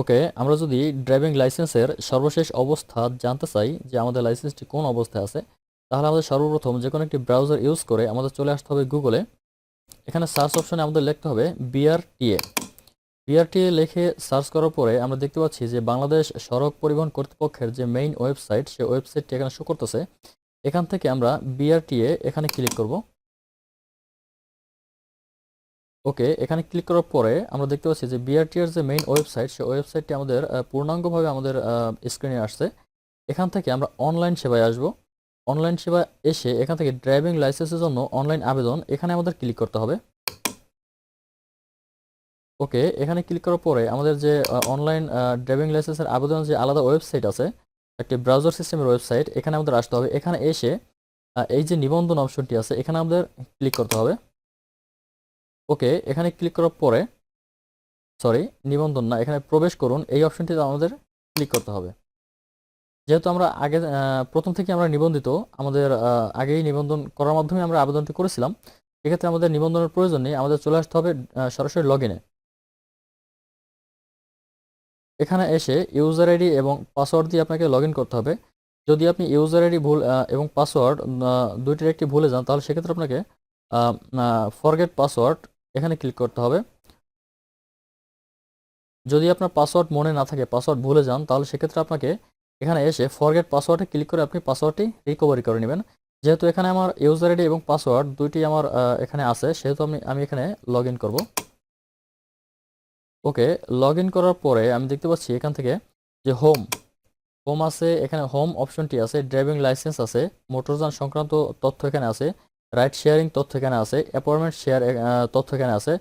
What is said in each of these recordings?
ওকে, আমরা যদি ড্রাইভিং লাইসেন্সের সর্বশেষ অবস্থা জানতে চাই যে আমাদের লাইসেন্সটি কোন অবস্থায় আছে, তাহলে আমাদের সর্বপ্রথম যে কোনো একটি ব্রাউজার ইউজ করে আমাদের চলে আসতে হবে গুগলে। এখানে সার্চ অপশনে আমাদের লিখতে হবে বিআরটিএ। বিআরটিএ লিখে সার্চ করার পরে আমরা দেখতে পাচ্ছি যে বাংলাদেশ সড়ক পরিবহন কর্তৃপক্ষের যে মেইন ওয়েবসাইট সেই ওয়েবসাইটটি এখানে শো করতেছে। এখান থেকে আমরা বিআরটিএ এখানে ক্লিক করব। ওকে, এখানে ক্লিক করার পরে আমরা দেখতে পাচ্ছি যে বিআরটি এর যে মেইন ওয়েবসাইট সেই ওয়েবসাইটটি আমাদের পূর্ণাঙ্গভাবে আমাদের স্ক্রিনে আসছে। এখান থেকে আমরা অনলাইন সেবায় আসব। অনলাইন সেবা এসে এখান থেকে ড্রাইভিং লাইসেন্সের জন্য অনলাইন আবেদন, এখানে আমাদের ক্লিক করতে হবে। ওকে, এখানে ক্লিক করার পরে আমাদের যে অনলাইন ড্রাইভিং লাইসেন্সের আবেদন যে আলাদা ওয়েবসাইট আছে, একটি ব্রাউজার সিস্টেমের ওয়েবসাইট এখানে আমাদের আসতে হবে। এখানে এসে এই যে নিবন্ধন অপশনটি আছে, এখানে আমাদের ক্লিক করতে হবে। ওকে, এখানে ক্লিক করার পরে সরি নিবন্ধন না, এখানে প্রবেশ করুন, এই অপশনটিতে আমাদের ক্লিক করতে হবে। যেহেতু আমরা আগে প্রথম থেকে আমরা নিবন্ধিত, আমাদের আগেই নিবন্ধন করার মাধ্যমে আমরা আবেদনটি করেছিলাম, এক্ষেত্রে আমাদের নিবন্ধনের প্রয়োজন নেই, আমাদের চলে আসতে হবে সরাসরি লগ ইনে এখানে এসে ইউজার আইডি এবং পাসওয়ার্ড দিয়ে আপনাকে লগ করতে হবে। যদি আপনি ইউজার আইডি ভুল এবং পাসওয়ার্ড দুইটির একটি ভুলে যান, তাহলে সেক্ষেত্রে আপনাকে ফরগেট পাসওয়ার্ড এখানে ক্লিক করতে হবে। যদি আপনার পাসওয়ার্ড মনে না থাকে পাসওয়ার্ড ভুলে যান, তাহলে সেক্ষেত্রে আপনাকে এখানে এসে ফরগেট পাসওয়ার্ডে ক্লিক করে আপনি পাসওয়ার্ডটি রিকভারি করে নেবেন। যেহেতু এখানে আমার ইউজার আইডি এবং পাসওয়ার্ড দুইটি আমার এখানে আছে, সেহেতু আমি আমি এখানে লগ ইন করব। ওকে লগ ইন করার পরে আমি দেখতে পাচ্ছি এখান থেকে যে হোম হোম আছে, এখানে হোম অপশনটি আছে ড্রাইভিং লাইসেন্স আছে মোটরযান সংক্রান্ত তথ্য এখানে আছে রাইড শেয়ারিং তথ্য এখানে আছে, অ্যাপয়েন্টমেন্ট শেয়ার তথ্য এখানে আছে।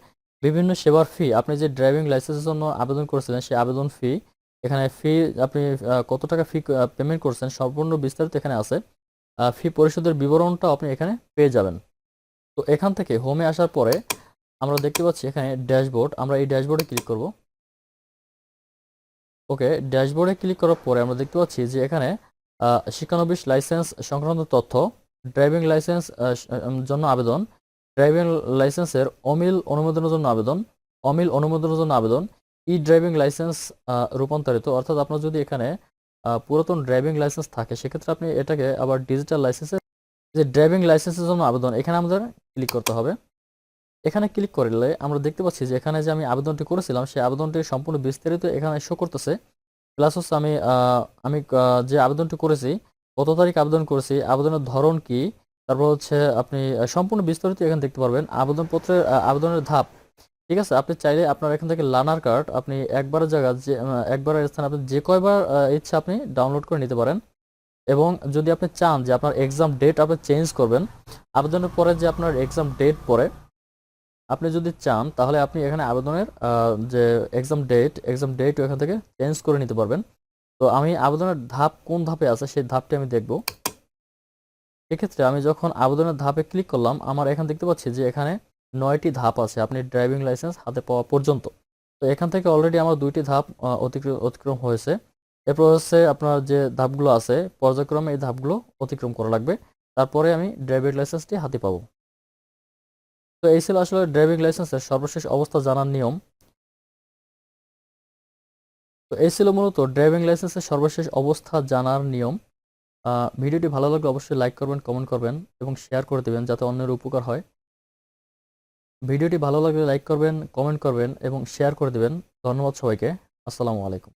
বিভিন্ন সেবার ফি আপনি যে ড্রাইভিং লাইসেন্সের জন্য আবেদন করেছিলেন সেই আবেদন ফি এখানে ফি আপনি কত টাকা ফি পেমেন্ট করছেন সম্পূর্ণ বিস্তারিত এখানে আছে। ফি পরিশোধের বিবরণটাও আপনি এখানে পেয়ে যাবেন। তো এখান থেকে হোমে আসার পরে আমরা দেখতে পাচ্ছি এখানে ড্যাশবোর্ড, আমরা এই ড্যাশবোর্ডে ক্লিক করব। ওকে, ড্যাশবোর্ডে ক্লিক করার পরে আমরা দেখতে পাচ্ছি যে এখানে শিক্ষানবিশ লাইসেন্স সংক্রান্ত তথ্য ড্রাইভিং লাইসেন্স জন্য আবেদন। ড্রাইভিং লাইসেন্সের অমিল অনুমোদনের জন্য আবেদন। অমিল অনুমোদনের জন্য আবেদন। ই ড্রাইভিং লাইসেন্স রূপান্তরিত। অর্থাৎ আপনার যদি এখানে পুরাতন ড্রাইভিং লাইসেন্স থাকে, সেক্ষেত্রে আপনি এটাকে আবার ডিজিটাল লাইসেন্সের, যে ড্রাইভিং লাইসেন্সের জন্য আবেদন, এখানে আমাদের ক্লিক করতে হবে। এখানে ক্লিক করলে আমরা দেখতে পাচ্ছি যে এখানে যে আমি আবেদনটি করেছিলাম, সেই আবেদনটি সম্পূর্ণ বিস্তারিত এখানে শো করতেছে। প্লাস হচ্ছে আমি আমি যে আবেদনটি করেছি কত তারিখ আবেদন করেছি, আবেদনের ধরন কি, তারপর হচ্ছে আপনি সম্পূর্ণ বিস্তারিত এখানে দেখতে পারবেন, আবেদনপত্রের আবেদনের ধাপ, ঠিক আছে? আপনি চাইলে আপনার এখান থেকে লার্নার কার্ড আপনি একবারের জায়গা যে একবারের স্থানে আপনি যে কয়বার ইচ্ছা আপনি ডাউনলোড করে নিতে পারেন এবং যদি আপনি চান যে আপনার এক্সাম ডেট আপনি চেঞ্জ করবেন, আবেদনের পরে যে আপনার এক্সাম ডেট পরে আপনি যদি চান তাহলে আপনি এখানে আবেদনের যে এক্সাম ডেট এক্সাম ডেট এখান থেকে চেঞ্জ করে নিতে পারবেন। তো আমি আবেদনের ধাপ কোন ধাপে আছে সেই ধাপটি আমি দেখব। এক্ষেত্রে আমি যখন আবেদনের ধাপে ক্লিক করলাম, আমার এখানে দেখতে পাচ্ছি যে এখানে নয়টি ধাপ আছে আপনি ড্রাইভিং লাইসেন্স হাতে পাওয়া পর্যন্ত। তো এখান থেকে অলরেডি আমার দুইটি ধাপ অতিক্রম হয়েছে। এরপর হচ্ছে আপনার যে ধাপগুলো আছে, পর্যায়ক্রমে এই ধাপগুলো অতিক্রম করা লাগবে। তারপরে আমি ড্রাইভিং লাইসেন্সটি হাতে পাবো। তো এই ছিল আসলে ড্রাইভিং লাইসেন্সের সর্বশেষ অবস্থা জানার নিয়ম। তো এই ছিল মূলত ড্রাইভিং লাইসেন্সের সর্বশেষ অবস্থা জানার নিয়ম। ভিডিওটি ভালো লাগলে অবশ্যই লাইক করবেন, কমেন্ট করবেন এবং শেয়ার করে দেবেন যাতে অন্যের উপকার হয়। ভিডিওটি ভালো লাগলে লাইক করবেন, কমেন্ট করবেন এবং শেয়ার করে দেবেন। ধন্যবাদ সবাইকে। আসসালামু আলাইকুম।